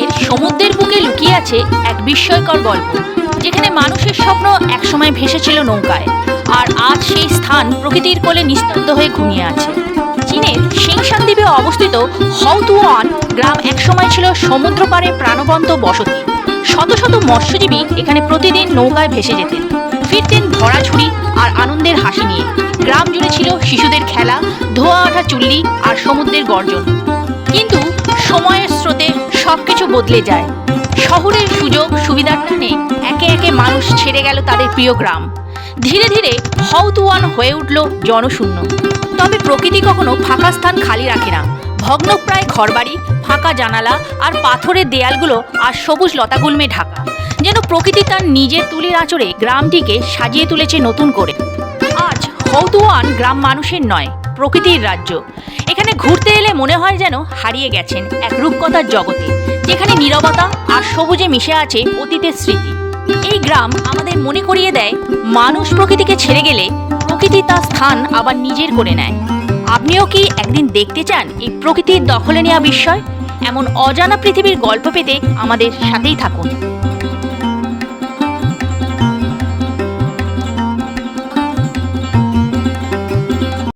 চীনের সমুদ্রের বুকে লুকিয়ে আছে এক বিস্ময়কর গল্প, যেখানে মানুষের স্বপ্ন একসময় ভেসেছিল নৌকায়, আর আজ সেই স্থান প্রকৃতির কোলে নিস্তব্ধ হয়ে ঘুমিয়ে আছে। চীনের সিংশান দ্বীপে অবস্থিত হৌতুয়ান গ্রাম একসময় ছিল সমুদ্র পাড়ে প্রাণবন্ত বসতি। শত শত মৎস্যজীবী এখানে প্রতিদিন নৌকায় ভেসে যেতেন। ফিরতেন ভরা ঝুড়ি আর আনন্দের হাসি নিয়ে। গ্রাম জুড়ে ছিল শিশুদের খেলা, ধোয়া ওঠা চুল্লি আর সমুদ্রের গর্জন। কিন্তু সময়ের সবকিছু বদলে যায়। শহরের সুযোগ সুবিধার টানে একে একে মানুষ ছেড়ে গেল তাদের প্রিয় গ্রাম। ধীরে ধীরে হৌতুয়ান হয়ে উঠল জনশূন্য। তবে প্রকৃতি কখনো ফাঁকা স্থান খালি রাখে না। ভগ্নপ্রায় ঘরবাড়ি, ফাঁকা জানালা আর পাথরের দেয়ালগুলো আর সবুজ লতাগুলমে ঢাকা। যেন প্রকৃতি তার নিজের তুলির আঁচড়ে গ্রামটিকে সাজিয়ে তুলেছে নতুন করে। আজ হৌতুয়ান গ্রাম মানুষের নয় প্রকৃতির রাজ্য। এখানে ঘুরতে এলে মনে হয় যেন হারিয়ে গেছেন এক রূপকথার জগতে, যেখানে নীরবতা আর সবুজে মিশে আছে অতীতের স্মৃতি। এই গ্রাম আমাদের মনে করিয়ে দেয়, মানুষ প্রকৃতিকে ছেড়ে গেলে প্রকৃতি তার স্থান আবার নিজের করে নেয়। আপনিও কি একদিন দেখতে চান এই প্রকৃতির দখলে নেওয়া বিস্ময়? এমন অজানা পৃথিবীর গল্প পেতে আমাদের সাথেই থাকুন।